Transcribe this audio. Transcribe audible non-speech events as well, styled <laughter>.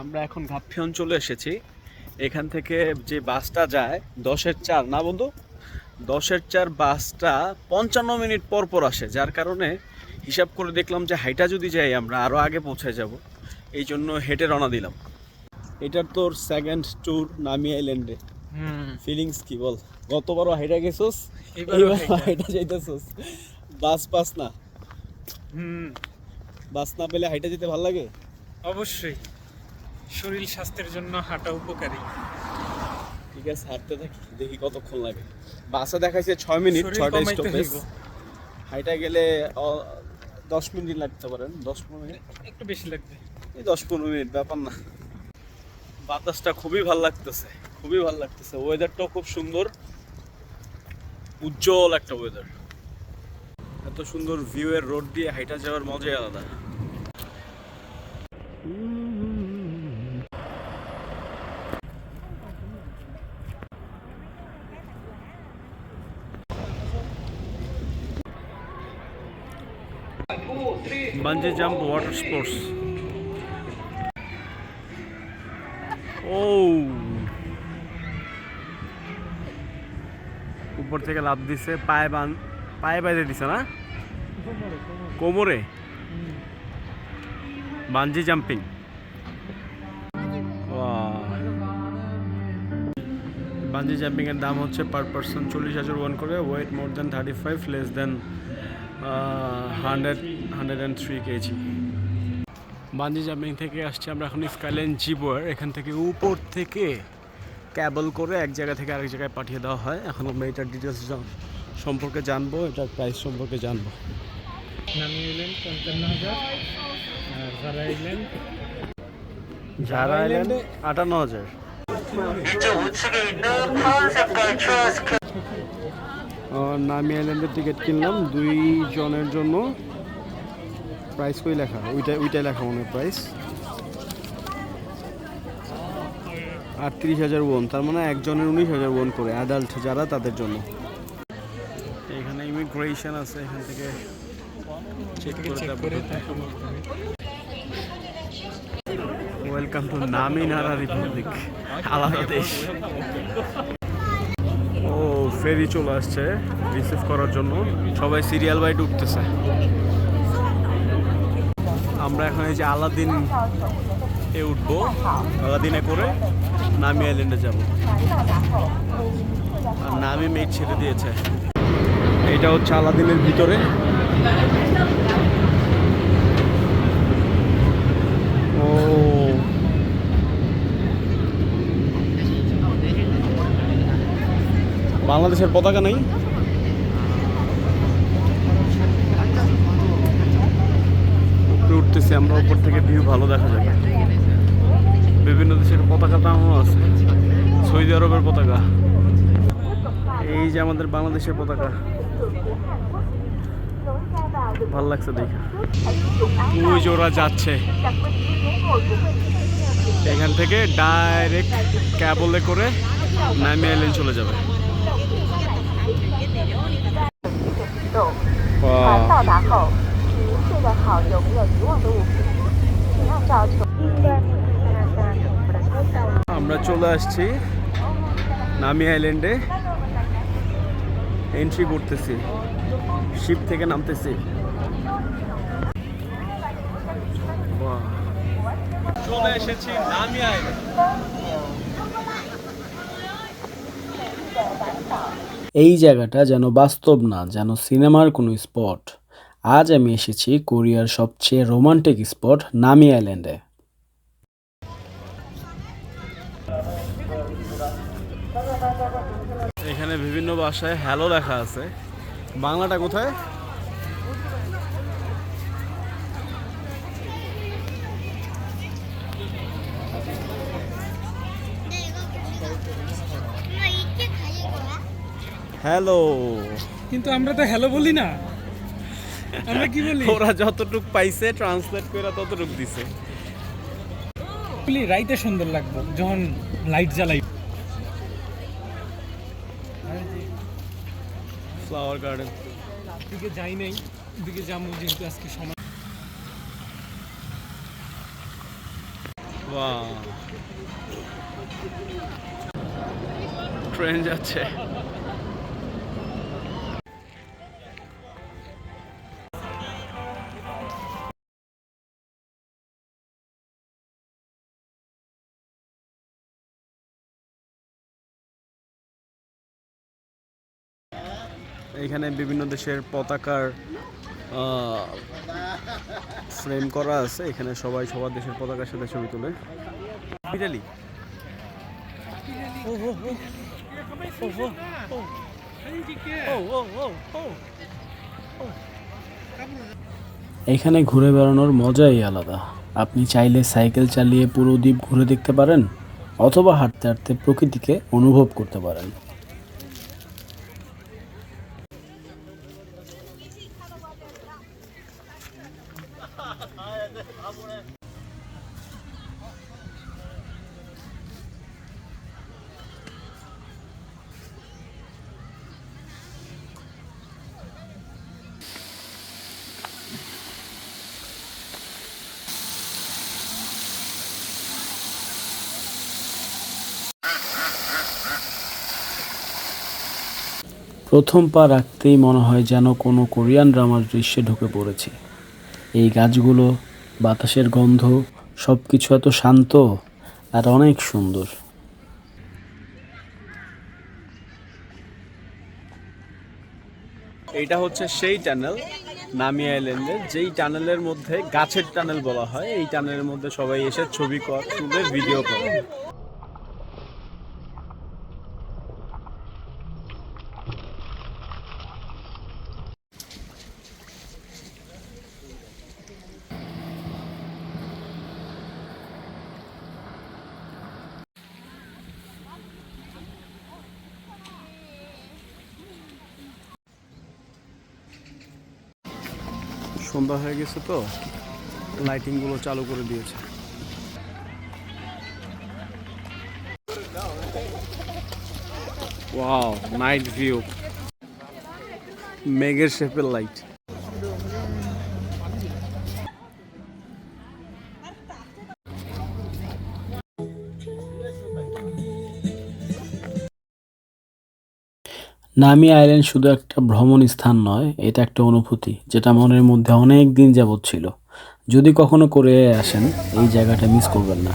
আমরা এখন ঘাপফিয়ন অঞ্চলে এসেছি। এখান থেকে যে বাসটা যায় দশের চার না বন্ধু? দশের চার বাসটা পঞ্চান্ন মিনিট পর পর আসে যার কারণে হিসাব করে দেখলাম যে হাইটা যদি যাই আমরা আরও আগে পৌঁছে যাব। এই জন্য হেঁটে রওনা দিলাম। এটার তোর সেকেন্ড ট্যুর নামি আইল্যান্ডে হুম। ফিলিংস কি বল? গতবারও হাইটা গেছোস এবার হাইটা। যাইতেছোস। বাস পাস না? হুম। বাস না পেলে হাইটা যেতে ভালো লাগে? অবশ্যই। শরীর স্বাস্থ্যের জন্য হাঁটা উপকারী। ঠিক আছে হাঁটতে থাকি দেখি কতক্ষণ লাগে। বাসে দেখাইছে ছয় মিনিট ছয়টা স্টপেজ হাইটা গেলে দশ মিনিট লাগতে পারেন দশ পনেরো মিনিট? একটু বেশি লাগবে। এই দশ পনেরো মিনিট ব্যাপার না। বাতাসটা খুবই ভালো লাগতেছে খুবই ভালো লাগতেছে। ওয়েদারটাও খুব সুন্দর। উজ্জ্বল একটা ওয়েদার এত সুন্দর ভিউ এর রোড দিয়ে হাইটা যাওয়ার মজাই আলাদা। বাঞ্জি জাম্প ওয়াটার স্পোর্টস ও উপর থেকে লাভ দিছে, পায়ে বান, পায়ে বাইরে দিছে না? কোমরে? বাঞ্জি জাম্পিং বাঞ্জি জাম্পিং এর দাম হচ্ছে পার পার্সন চল্লিশ হাজার ওয়ান করে weight more than thirty five less than hundred hundred and three KG bungee jumping থেকে আসছি আমরা এখন স্কাইলাইন জিবোয়ার এখান থেকে উপর থেকে ক্যাবল করে এক জায়গা থেকে আরেক জায়গায় পাঠিয়ে দেওয়া হয়। এখন আমরা এটার ডিটেলস সম্পর্কে জানব এটার প্রাইস সম্পর্কে জানব। নামি এলেন পঞ্চান্ন হাজার। যারা এলেন যারা আইল্যান্ডে আটান্ন হাজার। নামি আইল্যান্ডের টিকিট কিনলাম। দুই জনের জন্য প্রাইস কই লেখা? ওইটাই ওইটাই লেখা মনে প্রাইস আটত্রিশ হাজার ওন তার মানে একজনের উনিশ হাজার ওন করে অ্যাডাল্ট যারা তাদের জন্য। এখানে ইমিগ্রেশন আছে এখান থেকে চেক করে। ওয়েলকাম টু নামিনারা রিপাবলিক আলাদা দেশ। ফেরি চলে আসছে রিসিভ করার জন্য। সবাই সিরিয়াল বাইট উঠতেছে আমরা এখন এই যে আলাদিন এ উঠবো। আলাদিনে করে নামি আইল্যান্ডে যাব। আর নামি মেঘ ছেড়ে দিয়েছে। এটা হচ্ছে আলাদিনের ভিতরে ও বাংলাদেশের পতাকা নাই। উপরে উঠতেছি, আমরা উপর থেকে ভিউ ভালো দেখা যায় বিভিন্ন দেশের পতাকা টানানো আছে। সৌদি আরবের পতাকা। এই যে আমাদের বাংলাদেশের পতাকা। ভালো লাগছে দেখে। ওই ওরা যাচ্ছে। এখান থেকে ডাইরেক্ট ক্যাবলে করে নামিয়ে চলে যাবে। 船 Wow. 到达后，请您确认好有没有遗忘的物品，请按照球。 আমরা চলে আসছি নামি আইল্যান্ডে এন্ট্রি করতেছি শিপ থেকে নামতেছি Wow. চলে এসেছি নামি আইল্যান্ড এই জায়গাটা যেন বাস্তব না, যেন সিনেমার কোনো স্পট। আজ আমি এসেছি কোরিয়ার সবচেয়ে রোমান্টিক স্পট, নামি আইল্যান্ডে। এখানে বিভিন্ন ভাষায় হ্যালো লেখা আছে। বাংলাটা কোথায়? হ্যালো কিন্তু আমরা তো হ্যালো বলি না। আমরা কি বলি? <laughs> ওরা যতটুক পাইছে ট্রান্সলেট করে ততটুক দিছে। রাইতে সুন্দর লাগবে যখন লাইট জ্বালাই। ফ্লাওয়ার গার্ডেন দিকে যাই নাই দিকে যাব যেহেতু আজকে সময় ট্রেন যাচ্ছে। এখানে বিভিন্ন দেশের পতাকার ফ্রেম করা আছে। এখানে সবাই সবার দেশের পতাকার সাথে ছবি তোলে। এখানে ঘুরে বেড়ানোর মজাই আলাদা। আপনি চাইলে সাইকেল চালিয়ে পুরো দ্বীপ ঘুরে দেখতে পারেন অথবা হাঁটতে হাঁটতে প্রকৃতিকে অনুভব করতে পারেন। প্রথম পা রাখতেই মনে হয় যেন কোনো কোরিয়ান ড্রামার দৃশ্যে ঢুকে পড়েছি। এই গাছগুলো বাতাসের গন্ধ সব কিছু এত শান্ত আর অনেক সুন্দর। এইটা হচ্ছে সেই টানেল, নামি আইল্যান্ডের। যেই টানেলের মধ্যে গাছের টানেল বলা হয়, এই টানেলের মধ্যে সবাই এসে ছবি কর, তুলে ভিডিও করে। সন্ধ্যা হয়ে গেছে তো লাইটিংগুলো চালু করে দিয়েছে। ওয়াও নাইট ভিউ মেঘের শেপের লাইট নামি আইল্যান্ড শুধু একটা ভ্রমণ স্থান নয়, এটা একটা অনুভূতি, যেটা মনের মধ্যে অনেক দিন যাবৎ ছিল। যদি কখনো করে আসেন, এই জায়গাটা মিস করবেন না।